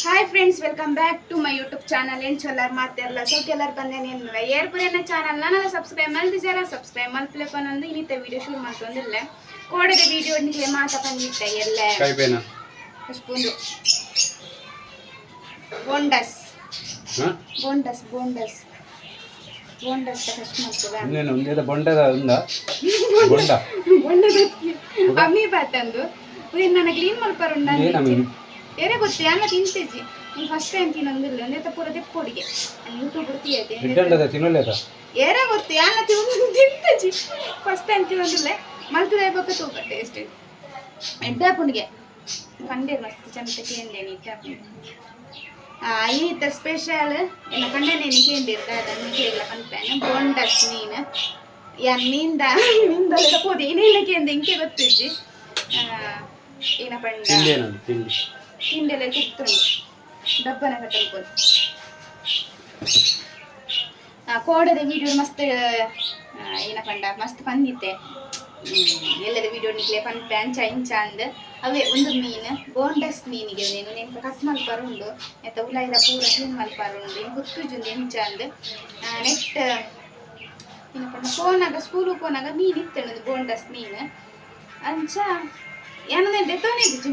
Hi friends welcome back to my YouTube channel ಏನು ಚೊಲ್ಲರ್ ಮಾತೆಲ್ಲ ಸೌಕೆಲ್ಲರ್ ಬಂದೇನೆ ಅನ್ನೋ ಚಾನಲ್ ನನ್ನ ಸಬ್ಸ್ಕ್ರೈಬ್ ಮಲ್ದಿಜಾರ ಸಬ್ಸ್ಕ್ರೈಬ್ ಮಾಡ್ಲಿಕ್ಕೆ ಪನ್ನೊಂದು ಇನ್ನಿತ ವಿಡಿಯೋ ಶುರು ಮಾಡ್ತೊಂದಿಲ್ಲ ಕೋಡದ ವಿಡಿಯೋ ನಿಮಗೆ ಮಾತ ಬಂದಿತ್ತೆ ಎಲ್ಲ. ಸ್ಪೂನು ಬೋಂಡಸ್ ಬೋಂಡಸ್ ಬೋಂಡಸ್ ಬೋಂಡಸ್ ಫಸ್ಟ್ ಮಾಡ್ತದ ಇನ್ನೇನು ಒಂದೇದ ಬೊಂಡದ ఉందా ಬೊಂಡ. ಬೊಂಡದ ಅಮ್ಮಿ ಬಾತಂದು ನನ್ನ ಕ್ಲೀನ್ ಮಲ್ಪರುಂಡ ಏನು ಅಮ್ಮಿ? ಬೇರೆ ಗೊತ್ತೇ ಅನ್ನ ತಿಂತಿದ್ವಿ. ನೀನು ಫಸ್ಟ್ ಟೈಮ್ ತಿನ್ನೊಂದಿಲ್ಲ ಅಂದ್ರೆ ಪೂರ ತೆಪ್ಪೊಡಿಗೆ ಯೂಟ್ಯೂಬ್ ಬಿಡ್ತೀಯತೆ ಹಿಡ್ಡಂಡದ ಗೊತ್ತೆ ಅನ್ನ ತಿಂದು ತಿಂತಿದ್ವಿ. ಫಸ್ಟ್ ಟೈಮ್ ತಿನ್ನೊಂದಿಲ್ಲ ಮಲ್ತು ಬಕ್ಕ ತೂಕ ಟೇಸ್ಟ್ ಎಡ್ಡಾಪುಣಿಗೆ ಕಂಡೆ ಮಸ್ತ್ ಚಂದ ಕೇಂದ್ರ ನೀ ಈತ ಸ್ಪೆಷಲ್ ಎಲ್ಲ ಕಂಡೆನೆ ನೀನು ಕೇಂದಿರ್ತ ಅದನ್ನು ಕೇಳ ಪನ್ಪೇನ ಬೋಂಡಸ್ ನೀನು. ಯಾನ್ನಿಂದ ಪೋದಿ ಏನೇನ ಕೇಂದ ಇಂಕೆ ಗೊತ್ತಿಜ್ಜಿ ಏನ ಪಂಡ ಹಿಂದೆಲ್ಲ ತಿಕ್ತುಂಡು ಡಬ್ಬನ ಕಟ್ಟಲ್ಕೊಂಡು ಕೋಡದ ವಿಡಿಯೋ ಮಸ್ತ್ ಏನ ಪಂಡ ಮಸ್ತ್ ಬಂದಿತ್ತೆ ಹ್ಮ್, ಎಲ್ಲದ ವಿಡಿಯೋ ನಿಕ್ಲೆ ಪನ್ ಅಂಚ ಇಂಚ ಅಂದ್. ಅವೇ ಒಂದು ಮೀನು ಬೋಂಡಸ್ ಮೀನಿಗೆ ನೀನು ನೆನಪು ಕಟ್ ಮಲ್ಪರುಂಡು ಎತ್ತ ಉಲಾಯದ ಪೂರ ಕ್ಲೀನ್ ಮಲ್ಪರುಂಡು ಏನು ಗೊತ್ತುಜುಂದು ಇಂಚ ಅಂದ್. ನೆಕ್ಸ್ಟ್ ಏನಪ್ಪ ಫೋನಾಗ ಸ್ಕೂಲು ಫೋನಾಗ ಮೀನು ಇತ್ತೇನದು ಬೋಂಡಸ್ ಮೀನು. ಅಂಚ ಏನಂದ್ರೆ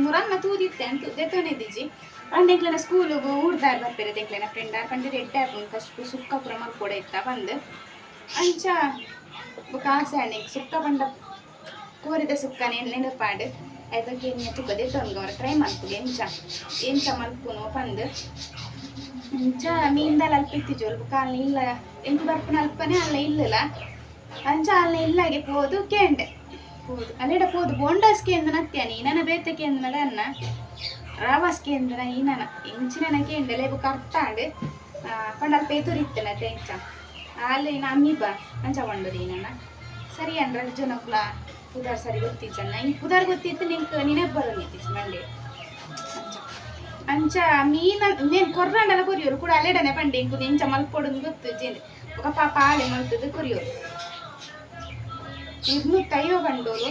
ಮುರಾನ್ ಮತ್ತು ತೂದಿತ್ತೆ ಅಂತ ದೆತ್ತೊನೆತ್ತಿಜಿ ಪಂಡೆಕ್ಲೆನ ಸ್ಕೂಲಿಗೆ ಊಡ್ದಾರ್ ಬರ್ತಾರೆ ದೆಕ್ಲೆನ ಫ್ರೆಂಡ್ ಪಂಡೆ ರೆಡ್ ಆಪುಂಡು ಫಸ್ಟ್ ಸುಕ್ಕ ಪುರ ಕೊಡೆ ಇತ್ತ ಬಂದು. ಅಂಚ ಕಾಸೆ ಆಸೆ ಸುಕ್ಕ ಬಂಡ ಕೋರಿದ ಸುಕ್ಕನೆ ನೆನಪಾಡು. ಅದಕ್ಕೆ ಎಣ್ಣೆ ತುಕ್ಕ ದೆತ್ತೋನ್ಗೆ ಅವ್ರ ಟ್ರೈ ಮಾಡ್ತೀವಿ ಎಂಚ? ಎಂಚ ಮಲ್ಕುನು ಬಂದು. ಅಂಚ ಮೀನ್ದಲ್ಲಿ ಅಲ್ಪ ಇತ್ತಿಜು ಅಲ್ಪ ಕಾಲ ಇಲ್ಲ, ಎಂಟು ಬರ್ಪನ ಅಲ್ಪನೆ ಅಲ್ಲ ಇಲ್ಲಲ್ಲ? ಅಂಚ ಅಲ್ಲ ಇಲ್ಲಾಗೆ ಹೋದು ಕೇಂಡೆ. పోదు అల్లేడ పోదు బోండాస్కి ఎందున అని ఈయన బేతకి ఎందునగా అన్న రావాస్కి ఎందున ఈయన ఎంచినకి ఎండలేపు కర్తాండు పండాల పేతురు ఇత్తనతే ఇంచ వాళ్ళు ఈయన అమ్మి బా అంచ వండదు ఈయన ಸರಿ ಅಂದ್ರ ಜನಕ್ಲ ಪುದಾರ್ ಸರಿ ಗೊತ್ತಿಚ್ಚಣ್ಣ ಈ ಪುದಾರ್ ಗೊತ್ತಿತ್ತು ನಿಂಗೆ ನೀನೇ ಬರೋಂಗಿತ್ತು ಮಂಡೆ ಅಂಚ ಅಂಚ ಮೀನ నేను కొర్రండల కొరియోరు కూడా అల్లేడనే పండి ఇంకు ఇంచ మల్పొడు ಗೊತ್ತು ఒక పాప ఆలే మల్తుంది కొరియోరు ഇരുന്നൂറ്റയ്യോ കണ്ടോളൂ.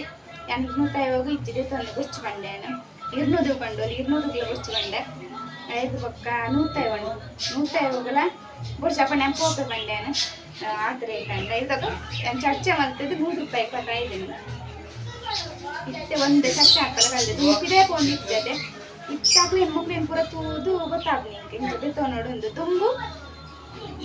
ഞാൻ ഇരുന്നൂറ്റയ്യോക്ക് ഇച്ചിരി തന്നെ കുറച്ച് പണ്ടേന്. ഇരുന്നൂറ് കണ്ടോളൂ. ഇരുന്നൂറ് കിലോ കുറച്ച് പണ്ടേ. ഇത് പക്ക നൂറ്റയ്യോ ഉണ്ട് ನೂತೈವಗಳ ಬುಡ್ಸ್ ಅಪ್ಪ ನೆಂಪು ಹೋಗಿ ಆದ್ರೆ ಇಲ್ಲಂದ್ರೆ ಇದಾಗ ನಾನು ಚರ್ಚೆ ಮಾಡ್ತಿದ್ದು ನೂರು ರೂಪಾಯಿ ಕೊಟ್ಟ ಇದ್ದೀನಿ ಇತ್ತೆ ಒಂದು ಚರ್ಚೆ ಹಾಕಲ್ಲ ಕಲ್ದಿದ್ದು ಇದೇ ಫೋನ್ ಇದ್ದದೆ ಇತ್ತಾಗ್ಲೂ ಹೆಣ್ಮಕ್ಳು ಪೂರ ತೂದು ಗೊತ್ತಾಗ್ಲಿ ನಿಂಗೆ ಇಂಥದ್ದು ತುಂಬು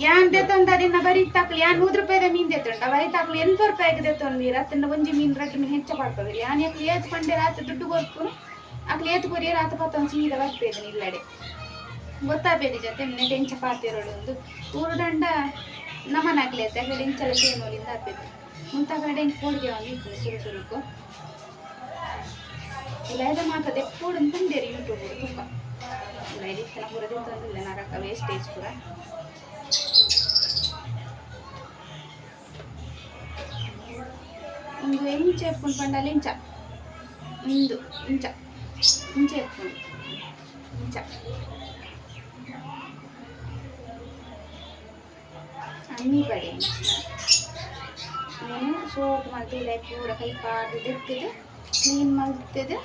ಯಾನ್ ದೆತ್ತೊಂದು ಅದನ್ನ ಬರಿ ತಾಕ್ಲಿ ಯಾನ್ ನೂರು ರೂಪಾಯಿದ ಮೀನ್ ದೆತೊಂಡ ಬರೀ ತಾಕ್ಲಿ ಎಂಟು ರೂಪಾಯಿಗೆ ದೆತೊಂದು ನೀರು ಅತ್ತನ್ನ ಒಂಜಿ ಮೀನ್ ರಕ್ಕೆ ಮೀನ್ ಹೆಚ್ಚ ಪಡ್ತದೆ ಯಾನ್ ಯಾಕೆ ಏತ್ ಪಂಡೆ ರಾತ್ರಿ ದುಡ್ಡು ಗೊತ್ತು ಅಕ್ಲಿ ಏತ್ ಕೊರಿಯ ರಾತ್ರಿ ಪತ್ತೊಂದು ಸೀದ ಬರ್ತೇನೆ ಇಲ್ಲಡೆ ಗೊತ್ತಾಗ್ಬೇಡಿ ಜೊತೆ ಮನೆ ಟೆಂಚ ಪಾತಿರೋಳು ಒಂದು. ಊರು ದಂಡ ನಮನಾಗ್ಲಿ ಅಂತ ಕಡೆ ಇಂಚಲ ಸೇನೋಲಿಂದ ಆಗ್ಬೇಕು. ಮುಂತ ಕಡೆ ಕೋಡಿಗೆ ಒಂದು ಇತ್ತು ಸುರು ಸುರುಕು. ಇಲ್ಲ ಇದು ಮಾತ್ರ ದೆಪ್ಪೋಡು ಅಂತಂದೇರಿ ಯೂಟ್ಯೂಬ್ ತುಂಬ. ಇಲ್ಲ ಇದಿತ್ತನ ಪೂರ ತಂದಿಲ್ಲ ನಾರಕ್ಕ ವೇಸ್ಟೇಜ್ ಪೂರ. ಒಂದು ಎಂಚ ಎಪ್ಪುಂಡು ಪಂಡಲ್ಲಿ ಇಂಚ ಒಂದು ಇಂಚ ಇಂಚ ಎಪ್ಪುಂಡು ಇಂಚ ಅನ್ನಿ ಬಡೆ నేను సోప్ మల్తీలే కూర కైపాడు తెత్తది క్లీన్ మల్తది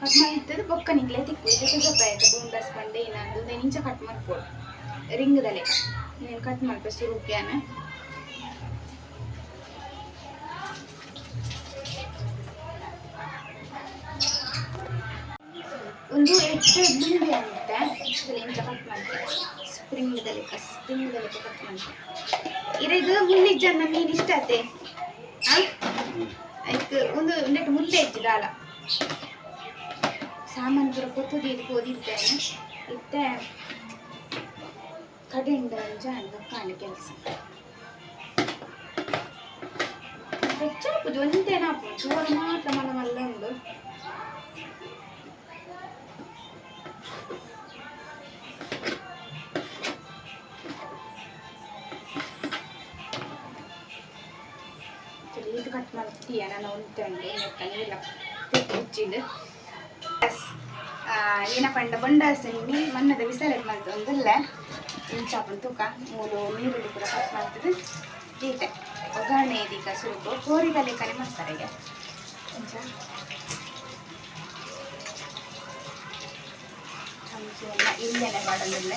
కట్ మల్తది ಬೊಕ್ಕ ನಿಕ್ಲೆ ತಿಕ್ಕು ಇದಕ್ಕೆ ಸ್ವಲ್ಪ ಆಯ್ತು ಬೂಂಡಸ್ ಬಂಡೆ ಇನ್ನೊಂದು నేను ಇಂಚ ಕಟ್ ಮಾಡ್ಕೊಡು ರಿಂಗ್ದಲೆ నేను ಕಟ್ ಮಾಡ್ಬೇಕು ಸುರುಪ್ಯಾನ ಒಂದು ಎಟ್ಟು ಬಿಂದಿ ಇದ್ರಲ್ಲಿ ಇಂಚ ಕಟ್ ಮಾಡ್ತೀವಿ ಸ್ಪ್ರಿಂಗ್ದಲ್ಲಿ ಸ್ಪ್ರಿಂಗ್ದಲ್ಲಿ ಕಟ್ ಮಾಡ್ತೀವಿ ಇರದು ಮುಳ್ಳಿ ಜನ ಇಷ್ಟ ಆತೆ ಆಯ್ತು, ಒಂದು ನೆಟ್ಟು ಮುಲ್ಲೆ ಇತ್ತು ದಾಲ ಸಾಮಾನು ಪೂರ ಕೊತ್ತುದಿ ಇದಕ್ಕೆ ಓದಿರ್ತೇನೆ. ಇತ್ತೆ ಕಡೆಯಿಂದ ಅಂಜ ಅಂದ ಕಾಣಿ ಕೆಲಸ ಹೆಚ್ಚಾಪು ಒಂದೇನಾಪು ಚೂರು ಮಾತ್ರ ಮಲ ಮಲ್ಲ ಉಂಡು ಇದು ಕಟ್ ಮಾಡ್ತೀಯ ನಾನು ಉಂಟುಂಡು ನೀಲ್ಲ ಏನಪ್ಪ ಅಂಡ ಬೊಂಡಾಸಣ್ಣಿ ಮಣ್ಣದ ಬಿಸಲೆಟ್ ಮಾಡ್ತು ಒಂದಲ್ಲ ಇಂಚಾಪನ್ ತೂಕ, ಮೂಲು ನೀರುಳ್ಳಿ ಕೂಡ ಕಟ್ ಮಾಡ್ತದೆ. ಈಟೆ ಒಗ್ಗರಣೆ ಇದೀಗ ಸುರುಕು ಕೋರಿದಲ್ಲಿ ಕರೆ ಮಾಡ್ತಾರೆ ಈಗ. ಚಮಚ ಒಂಚೂರು ಇಲ್ಲೇನೆ ಮಾಡೋದಿಲ್ಲ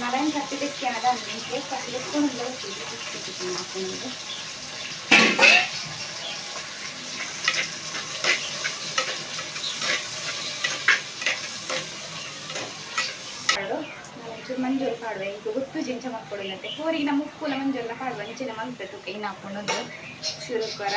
ಮರಣ ಕಟ್ಟಿದ್ದಕ್ಕೆ ಅದನ್ನು ಕಟ್ಟಿದಕ್ಕೆ ಹಾಕೊಂಡು ಪಾಡು ಒಂಚೂರು ಮಂಜೂರು ಪಾಡುವ ಈಗ ಗೊತ್ತು ಜಿಂಚ ಮಾಡ್ಕೊಡಿಲ್ಲಂತೆ ಕೋರಿಗಿನ ಮುಕ್ಕುಲ ಮಂಜೂರ್ನ ಪಾಡುವ ಅಂಚಿನ ಮಲ್ಪೆ ತೂಕ ಇನ್ನು ಹಾಕೊಂಡು ಶುರುಕರ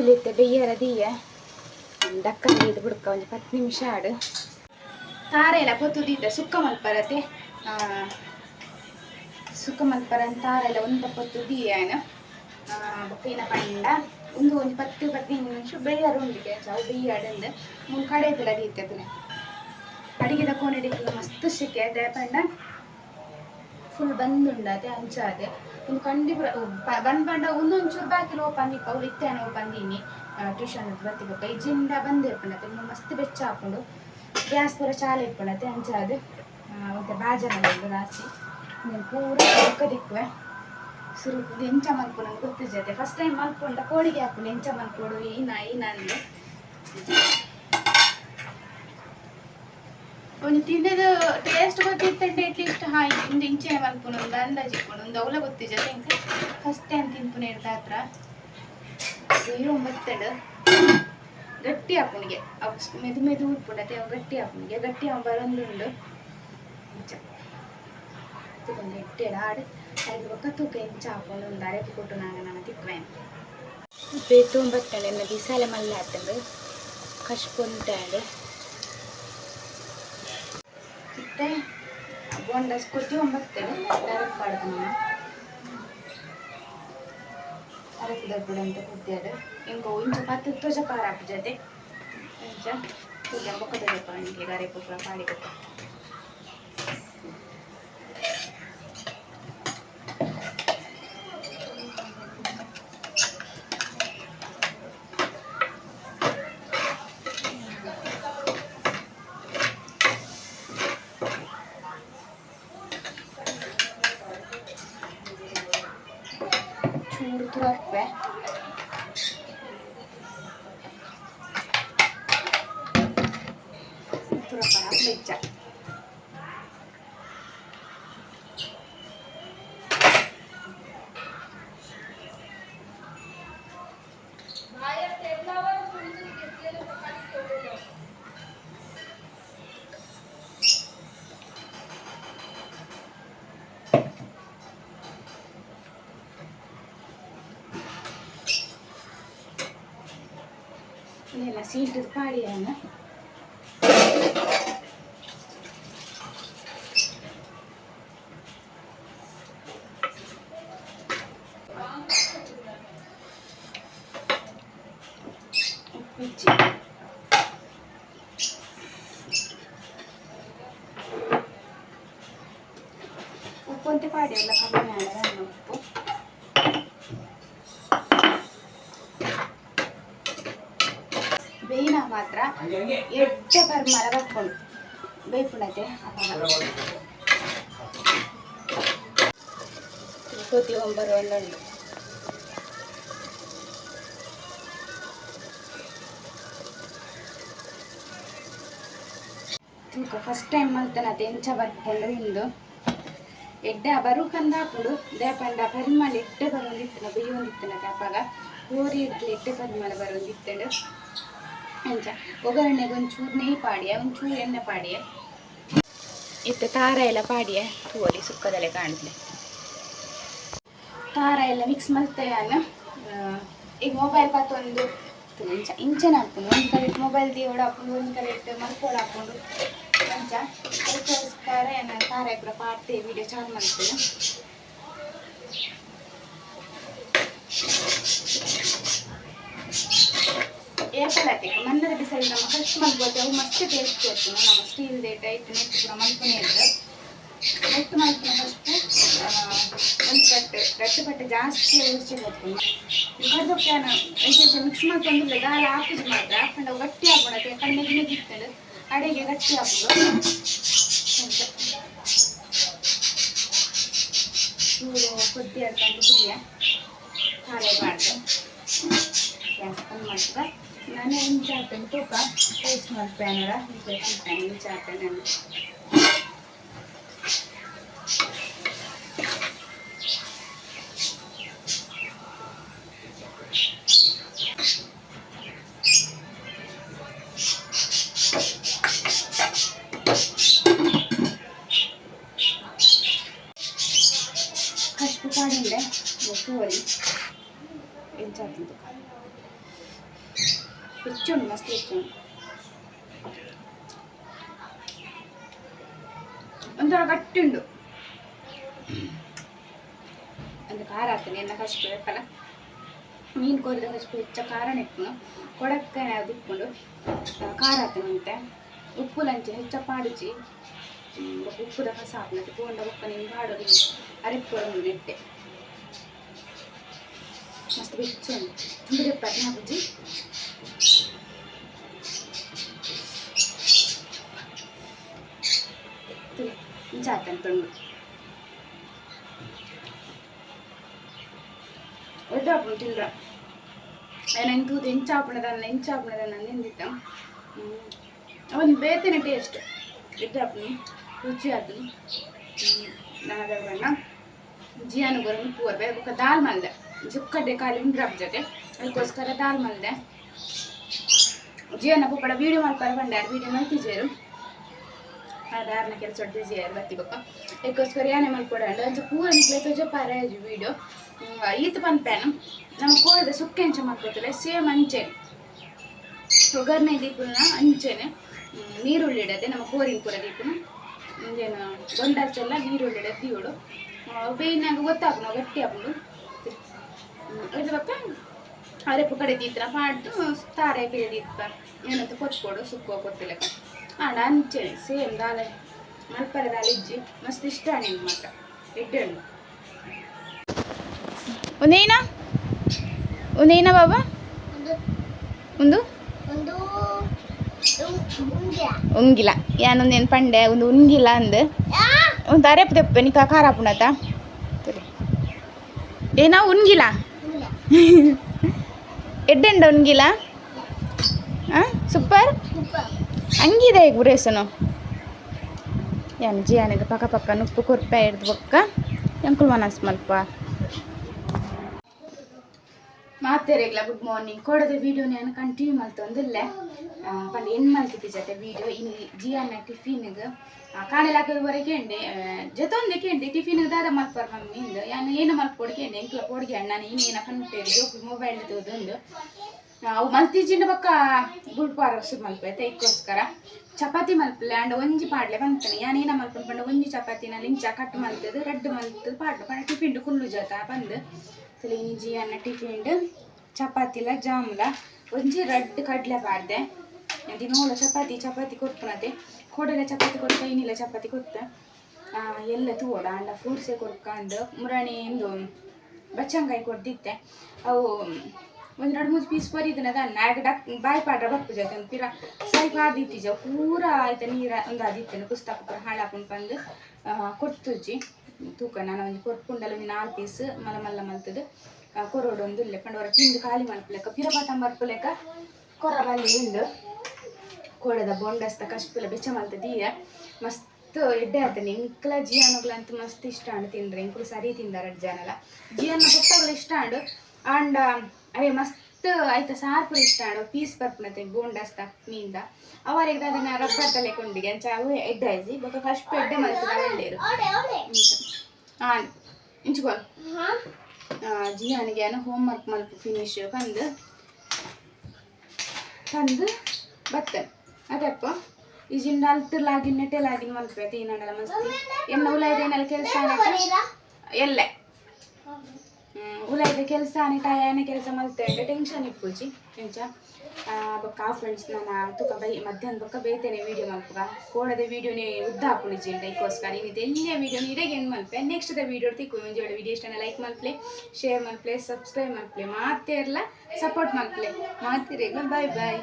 ತುಳಿತೆ ಬೆಯ್ಯರ ದೀಯ ಡಕ್ಕ ಇದು ಬಿಡ್ಕ ಒಂದು ಹತ್ತು ನಿಮಿಷ ಆಡು. ತಾರೆ ಎಲ್ಲ ಪೊತ್ತುದಿದ್ದ ಸುಕ್ಕ ಮಲ್ಪರತೆ ಸುಕ್ಕ ಮಲ್ಪರ ತಾರೆ ಎಲ್ಲ ಒಂದು ಪೊತ್ತು ದೀಯನ ಪಂಡ. ಒಂದು ಒಂದು ಪತ್ತು ಹದಿನೈದು ನಿಮಿಷ ಬೆಯ್ಯರು ಉಂಡಿಗೆ ಅವು ಬೆಯ್ಯಾಡಂದು ಮುಂದೆ ಕಡೆದೆಲ್ಲ ದೀತದೆ ಅಡಿಗೆ ತಗೊಂಡಿದ್ದಕ್ಕೆ ಮಸ್ತ್ ಸಿಕ್ಕೆ ಪಂಡ. ಫುಲ್ ಅಂಚ ಅಂಚಾದೆ ಒಂದು ಕಂಡಿ ಬಂದ್ ಬಂಡ ಒಂದೊಂಚೂರು ಬಾಕಿಲು ಪಂದಿಪ್ಪ ಅವ್ರು ಇತ್ತೇನೆ ಬಂದೀನಿ ಟ್ಯೂಷನ್ ಬರ್ತಿಬೇಕು ಐಜಿಂದ ಬಂದಿರ್ಪಣತೆ ಇನ್ನು ಮಸ್ತ್ ಬೆಚ್ಚ ಹಾಕೊಂಡು ಗ್ಯಾಸ್ ಪೂರ ಚಾಲೆ ಇಟ್ಕೊಂಡತೆ ಅಂಚಾದೆ ಮತ್ತೆ ಬಾಜನ ನೀನು ಪೂರ ದಿಕ್ಕುವೆ ಸುರು ಎಂಚ ಮಲ್ಕೊಂಡು ಗೊತ್ತಿದ್ದೆ ಫಸ್ಟ್ ಟೈಮ್ ಮಲ್ಕೊಂಡ ಕೋಳಿಗೆ ಹಾಕೊಂಡು ಎಂಚ ಮಲ್ಕೊಡು ಈನ ಅಂದ್ರೆ ಒಂದು ತಿನ್ನದ ಟೇಸ್ಟ್ ಗೊತ್ತಿತ್ತಂటే ಅಟ್ಲೀಸ್ಟ್ ಹಾ ಇಂದು ಇಂಚೆ ಮಲ್ಪುನ ಒಂದು ಅಂದಾಜು ಇಟ್ಕೊಂಡು ಒಂದು ಅವಲ ಗೊತ್ತಿಜ ಇಂಕ ಫಸ್ಟ್ ಟೈಮ್ ತಿನ್ಪುನ ಇರ್ದ ಹತ್ರ. ಮೆತ್ತಡ್, ಗಟ್ಟಿ ಹಾಕುನಿಗೆ ಅವು ಮೆದು ಮೆದು ಉಟ್ಬಿಡತ್ತೆ, ಅವು ಗಟ್ಟಿ ಹಾಕುನಿಗೆ ಗಟ್ಟಿ ಅವು ಬರೊಂದುಂಡು ತಗೊಂಡು ಇಟ್ಟೆಡ ಆಡು ಐದು ಪಕ್ಕ ತೂಕ ಇಂಚ ಹಾಕೊಂಡು ಒಂದು ಅರೆಪು ಕೊಟ್ಟು ನಾನು ನಾನು ತಿಕ್ವೇನು ಬೇತು ಬತ್ತಳೆ ಬಿಸಾಲೆ ಮಲ್ಲ ಹಾಕೊಂಡು ಕಶ್ಪೊಂತಾಡು ಮತ್ತೆ ಬೋಂಡ ಕೊತ್ತಿ ಒಂಬತ್ತೇಳು ಡೈರೆಕ್ಟ್ ನಾನು. ಅರಕು ದಬ್ಬುಡ ಅಂತ ಕುದ್ದಾಡು ಇಂಕ ಇಂಚ ಪತ್ತು ತೋಜ ಪಾರ ಹಾಕು ಜೊತೆ. ಇಂಚ ಈಗ ಬೊಕ್ಕದ ಪಾಣಿಗೆ ಗಾರೆ ಪುಕ್ಕ ಪಾಡಿ ಕೊಟ್ಟ મરચા la siguiente paria, ¿no? ಬೇಯಿನ ಮಾತ್ರ ಎಡ್ಡೆ ಬರ್ ಬರ್ಕೊಂಡು ಬೇಯ್ಕೊಂಡೈತೆ ಕೊತಿ ಒಂಬರು ಒಂದೊಂದು ತಿಂಕ ಫಸ್ಟ್ ಟೈಮ್ ಮಲ್ತನತೆ ಎಂಚ ಬರ್ಕೊಂಡು ಇಂದು ಎಡ್ಡೆ ಬರು ಕಂದ ಹಾಕೊಂಡು ದೇಪಂಡ ಪರಿಮಳ ಎಡ್ಡೆ ಬರೋಂದಿತ್ತನ ಬೇಯೊಂದಿತ್ತನ ಅಪ್ಪಾಗ ಓರಿ ಇಡ್ಲಿ ಎಡ್ಡೆ ಪರಿಮಳ ಬರೋಂದಿತ್ತಂಡು ಅಂಚ ಒಗ್ಗರಣೆಗೆ ಒಂಚೂರು ನೆಯ್ ಪಾಡಿಯ, ಒಂಚೂರು ಎಣ್ಣೆ ಪಾಡಿಯ. ಇತ್ತು ತಾರ ಎಲ್ಲ ಪಾಡಿಯ. ತೂವಲಿ ಸುಕ್ಕದಲ್ಲೇ ಕಾಣಿಸ್ಲಿ ತಾರ ಎಲ್ಲ ಮಿಕ್ಸ್ ಮಾಡ್ತೇನೆ ಈಗ ಮೊಬೈಲ್ ಒಂದು ಇಂಚ ಇಂಚನ ಹಾಕೊಂಡು ಒಂದು ಕಡೆ ಮೊಬೈಲ್ ದೇವಡ ಹಾಕೊಂಡು ಒಂದು ಇಟ್ಟು ಮರ್ಕೋಡ್ ಹಾಕೊಂಡು ಅಂಚ ಅದಕ್ಕೋಸ್ಕರ ಏನ ಖಾರ ಇಬ್ಬರ ಪಾಡ್ತೆ ವಿಡಿಯೋ ಚಾಲು ಮಾಡ್ತೀನಿ. ಏರ್ಪಡತ್ತೆ ಮಂದರ ಬಿಸಿಲು ನಮ್ಮ ಕಷ್ಟ ಮಲ್ಬೋದು ಅವು ಮಸ್ತ್ ಟೇಸ್ಟ್ ಕೊಡ್ತೀನಿ ನಮ್ಮ ಸ್ಟೀಲ್ ಡೇಟ್ ಐತೆ ನೆಟ್ ಕೂಡ ಮಲ್ಪನೆ ಇದ್ರೆ. ನೆಟ್ಟು ಮಲ್ಪನೆ ಫಸ್ಟು ಒಂದು ಪಟ್ಟು ರಟ್ಟು ಪಟ್ಟು ಜಾಸ್ತಿ ಉಳಿಸಿ ಹೋಗ್ತೀನಿ ಅದಕ್ಕೆ ನಾನು ಮಿಕ್ಸ್ ಮಾಡ್ಕೊಂಡು ಗಾಲ ಹಾಕಿದ್ ಮಾತ್ರ. ಹಾಕೊಂಡು ಗಟ್ಟಿ ಹಾಕ್ಬಿಡತ್ತೆ. ಮೆಗಿ ಇರ್ತದೆ. ಅಡಿಗೆ ಗಟ್ಟಿ ಹಾಕೋದು ಚೂರು ಕೊದ್ದಿ ಹಾಕೊಂಡು ಕುದಿಯ ಖಾರ ಮಾಡ್ದೆ. ಗ್ಯಾಸ್ ಬಂದ್ ಮಾಡ್ತದ ನಾನು ಇಂಚ ಹಾಕ್ತೇನೆ ತೂಕ ಟೇಸ್ಟ್ ಮಾಡ್ತೇನೆ ಇಂಚ ಇಂಚ ಹಾಕ್ತೇನೆ ನಾನು ಕಷ್ಟು ಪಾಡಿಂದೆ ಕೋರಿ ಇಂಚ ಹಾಕ್ತೀನಿ ತೂಕ ಹೆಚ್ಚುಂಡು ಮಸ್ತ್ ಹೆಚ್ಚುಂಡು ಒಂಥರ ಗಟ್ಟಿ ಉಂಡು ಒಂದು ಖಾರ ಹಾಕ್ತೀನಿ ಎನ್ನ ಕಷ್ಟ ಬೇಕಲ್ಲ ಮೀನು ಕೊರಿದ ಕಷ್ಟ ಹೆಚ್ಚ ಖಾರ ನೆಪ್ಪುನು ಕೊಡಕ್ಕೆ ಅದು ಇಟ್ಕೊಂಡು ಆ, ಖಾರ ಹಾಕ್ತೀನಿ ಅಂತೆ ಉಪ್ಪು ಲಂಚಿ ಹೆಚ್ಚ ಪಾಡಿಸಿ ಉಪ್ಪುದ ಕಸ ಹಾಕ್ಲತ್ತೆ ಬೋಂಡ ಉಪ್ಪ ನೀನು ಪಾಡೋದು ಅರೆಪ್ಪೊಂದು ನೆಟ್ಟೆ ಮಸ್ತ್ ಬೆಚ್ಚ ಉಂಟು ತುಂಬ ಪಟ್ನ ಬುಜ್ಜಿ ತಂದು ಒದ್ದಾಪು ತಿಂದ್ರ? ನೆಂತು ಎಂಚಾಪಣದನ್ನ ನಾನು ನಿಂದಿತ್ತ ಅವನು ಬೇತನೆ ಟೇಸ್ಟ್ ಇದ್ದಾಪು ರುಚಿ ಆತು ನನಗೆ ಬಣ್ಣ ಜಿಯಾನು ಬರೋನು ಪೂರ್ ಬೇರೆ ಬೊಕ್ಕ ದಾಲ್ ಮಲ್ದೆ. ಜುಕ್ಕಡ್ಡೆ ಖಾಲಿ ಉಂಡ್ರಪ್ ಜೊತೆ. ಅದಕ್ಕೋಸ್ಕರ ದಾಲ್ ಮಲ್ದೆ. ಜಿಯಾನ ಪುಪ್ಪಡ ವೀಡಿಯೋ ಮಾಡ್ಪಾರ ಬಂಡಾರ ವೀಡಿಯೋ ಮಲ್ತಿಜೇರು ಅದಾರ್ನ ಕೆಲಸ ಬಿಸಿ ಆಯ್ತು ಬತ್ತಿ ಬೊಕ್ಕ ಅದಕ್ಕೋಸ್ಕರ ಏನೇ ಮಲ್ಕೊಡಂಡು ಅಂಚ ಪೂರ ನಿಕ್ಲೆ ತೊಜ ಪಾರಾಜು ವೀಡಿಯೋ ಈತ ಪನ್ಪೇನು ನಮ್ಮ ಕೋಳಿದ ಸುಕ್ಕೆ ಹೆಂಚ ಮಾಡ್ಕೊತಿಲ್ಲ ಸೇಮ್ ಅಂಚೆನೆ ಒಗ್ಗರಣೆ ದೀಪನ ಅಂಚೆನೆ ನೀರುಳ್ಳಿ ಇಡದೆ ನಮ್ಮ ಕೋರಿನ ಪೂರ ದೀಪನ ಇದೇನು ಬೊಂಡಾಚೆಲ್ಲ ನೀರುಳ್ಳಿ ಇಡದೆ ದೀವಡು ಬೇಯಿನಾಗ ಗೊತ್ತಾಗ ನಾವು ಗಟ್ಟಿ ಹಾಕೊಂಡು ಇದು ಅರೆಪು ಕಡೆ ದೀತ್ರ ಪಾಡ್ದು ತಾರೆ ಬೇರೆ ದೀಪ ಏನಂತ ಕೊಚ್ಕೊಡು ಸುಕ್ಕೋ ಕೊತ್ತಿಲ್ಲ ಆಂಡ ಅಂಚೆನೆ ಸೇಮ್ ದಾಲೆ ಮಲ್ಪರ ದಾಲೆ ಇಜ್ಜಿ ಮಸ್ತ್ ಇಷ್ಟ ನಿಂಗೆ ಮಾತ್ರ ಎಡ್ಡೆಣ್ಣು ಒಂದೇನ ಒಂದೇನ ಬಾಬಾ ಒಂದು ಒಂದು ಉಂಗಿಲ ಯಾನೊಂದೇನು ಪಂಡೆ ಒಂದು ಉಂಗಿಲ ಅಂದು ಒಂದು ಅರೆಪ್ ತೆಪ್ಪೆ ನಿಕ್ಕ ಖಾರ ಪುಣತ ಏನ ಉನ್ಗಿಲ ಎಡ್ಡೆಂಡ ಉನ್ಗಿಲ ಹಾಂ ಸೂಪರ್ ಹಂಗಿದೆ ಈಗ ಬುರೇಸನು ಜಿ ಆನೆಗೆ ಪಕ್ಕ ಪಕ್ಕ ನುಪ್ಪು ಕೊರ್ಪೆ ಹಿಡ್ದು ಬೊಕ್ಕ ಎಂಕುಲ್ ಮನಸ್ ಮಲ್ಪ ಮಾತೇರೆಗ್ಲ ಗುಡ್ ಮಾರ್ನಿಂಗ್. ಕೊಡದ ವಿಡಿಯೋ ನಾನು ಕಂಟಿನ್ಯೂ ಮಲ್ತೊಂದಿಲ್ಲೆ ಪಂಡ ಎನ್ ಮಲ್ತಿದ್ದೆ ಜೊತೆ ವಿಡಿಯೋ ಇನ್ನು ಜಿಯನ್ನ ಟಿಫಿನ್ಗೆ ಕಾಣಲಾಕವರೆಗೆ ಎಂಡೆ ಜೊತೊಂದು ಕೇಂಡೆ ಟಿಫಿನ್ ದಾದ ಮಲ್ಪರ್ ಮಮ್ಮಿಂದು ಏನು ಮಲ್ಪ ಕೇಂಡೆ? ಎಂಕ್ಲ ಕೊಡ್ಗೆ ನಾನು ಇನ್ನೇನ ಕನ್ಪೇರಿ ಜೋಕು ಮೊಬೈಲ್ ತೋದೊಂದು. ಅವು ಮಲ್ತಿಜಿಂಡ ಬಕ್ಕ ಗುಳ್ಪಾರ ವರ್ಷದ ಮಲ್ಪೈತೆ ಇದಕ್ಕೋಸ್ಕರ ಚಪಾತಿ ಮಲ್ಪಲೆ, ಅಂಡ ಒಂಜಿ ಪಾಡ್ಲೆ ಬಂತಾನೆ ಯಾನೇನ ಮಲ್ಪನ್ ಪಂಡ, ಒಂಜಿ ಚಪಾತಿನ ಲಿಂಚ ಕಟ್ ಮಲ್ತದು ರೆಡ್ ಮಲ್ತದು ಪಾಡ್ಲೆ ಪಂಡ ಟಿಫಿನ್ ಕುಲ್ಲು ಜಾತ ಬಂದು ನಿಜಿ ಅನ್ನ ಟಿಫಿನ್ ಚಪಾತಿಲ ಜಾಮ್ಲ, ಒಂಜಿ ರೆಡ್ ಕಡ್ಲೆ ಪಾಡ್ದೆ. ನೋಡ ಚಪಾತಿ ಚಪಾತಿ ಕೊಟ್ಪನತೆ. ಕೊಡಲೆ ಚಪಾತಿ ಕೊಡ್ತ ಏನಿಲ್ಲ ಚಪಾತಿ ಕೊಟ್ಟ. ಎಲ್ಲ ತೂಡ ಅಂಡ ಫ್ರೂಟ್ಸೇ ಕೊಡ್ಕೊಂಡು, ಮುರಣಿ ಇಂದು ಬಚ್ಚಂಗಾಯಿ ಕೊಡ್ದಿತ್ತೆ. ಅವು ಒಂದು ಎರಡು ಮೂರು ಪೀಸ್ ಬರೀದನ ನಾಗ ಡಕ್ ಬಾಯಿ ಪಾಡ್ರ ಜೊತೆ ಒಂದು ಪಿರ ಸ್ವಲ್ಪ ಆದಿತ್ತಿಜ ಪೂರ ಆಯ್ತು ನೀರ, ಒಂದು ಆದಿತ್ತೇನೆ ಪುಸ್ತಕ ಪೂರ ಹಾಳಾಕೊಂಡು ಬಂದು ಕೊಡ್ತುಜ್ಜಿ ತೂಕ ನಾನು ಒಂದು ಕೊಟ್ಕೊಂಡಲ್ಲ ಒಂದು ನಾಲ್ಕು ಪೀಸ್ ಮಲ ಮಲ್ಲ ಮಲ್ತದು. ಕೊರೋಡು ಒಂದು ಇಲ್ಲೆ ಪಂಡವರ ತಿಂದು ಖಾಲಿ ಮಾಡ್ಕೊಳಕ ಕೊರ ಬಲ್ಲಿ ಇಂದು ಕೋಡದ ಬೊಂಡಸ್ತ ಕಷ್ಟಪಿಲ್ಲ ಬೆಚ್ಚ ಮಲ್ತದೀಯ ಮಸ್ತ್ ಎಡ್ಡೆ ಆತ ಇಂಕ್ಲ ಜಿಯಾನುಗಳಂತೂ ಮಸ್ತ್ ಇಷ್ಟ ಅಂಡ್ ತಿಂದ್ರೆ ಇಂಕ್ಲು ಸರಿ ತಿಂದಾರ ಜನಲ ಜಿಯನ್ನ ಪುಸ್ತಕಗಳು ಇಷ್ಟ ಆಂಡ ಅಂಡ ಅವೇ ಮಸ್ತ್ ಆಯ್ತಾ ಸಾರ್ಪು ಇಷ್ಟ ಆಡೋ ಪೀಸ್ ಪರ್ಪುನತೆ ಬೋಂಡಸ್ತ ಮೀನ್ದ. ಅವರಿಗೆ ಅದನ್ನ ರಬ್ಬರ್ ತಲೆ ಕೊಂಡಿಗೆ ಅಂಚ ಅವು ಎಡ್ಡೆ ಆಯ್ಸಿ ಬೊಕ ಫಸ್ಟ್ ಎಡ್ಡೆ ಒಳ್ಳೆಯರು ಹಾಂ ಇಂಚುಕೋ. ಜಿಯಾನಿಗೆ ಏನೋ ಹೋಮ್ ವರ್ಕ್ ಮಲ್ಪ ಫಿನಿಶ್ ಬಂದು ತಂದು ಬರ್ತೇನೆ. ಅದಪ್ಪ ಇಜಿಂದ ಅಲ್ತಿರ್ಲಾಗಿನ್ ನೆಟ್ಟೆಲಾಗಿನ್ ಮಲ್ಪೇತಿ ಏನಾಡಲ್ಲ ಮಸ್ತಿ. ಎನ್ನ ಏನಲ್ಲ ಕೆಲಸ ಎಲ್ಲೆ. ಉಲಾಯ್ದ ಕೆಲಸ ಟಯಾನೆ ಕೆಲಸ ಮಲ್ತೆ ಟೆನ್ಷನ್ ಇಪ್ಪುಜಿ ಆ, ಬೊಕ್ಕ ಫ್ರೆಂಡ್ಸ್ ನನ್ನ ತುಕ ಬೈ ಮಧ್ಯಾಹ್ನ ಬೊಕ್ಕ ಬೇತೇನೆ ವೀಡಿಯೋ ಮಲ್ಪುಗ ಕೋಡದ ವೀಡಿಯೋನೇ ಉದ್ದ ಹಾಕೊಂಡಿಜಿ ಇದಕ್ಕೋಸ್ಕರ ನೀವು ಎಲ್ಲೇ ವೀಡಿಯೋ ಇಡಗೆ ಏನು ಮಲ್ಪೆ ನೆಕ್ಸ್ಟ್ ದ ವೀಡಿಯೋ ತಿಕ್ಕು ಮುಂಜೆ ವಿಡಿಯೋ ಇಷ್ಟನ ಲೈಕ್ ಮಲ್ಪ್ಲೆ ಶೇರ್ ಮಲ್ಪ್ಲೆ ಸಬ್ಸ್ಕ್ರೈಬ್ ಮಲ್ಪ್ಲೆ ಮಾತೇ ಇರಲ್ಲ ಸಪೋರ್ಟ್ ಮಲ್ಪ್ಲೆ ಮಾತಿರೇಗ ಬಾಯ್ ಬಾಯ್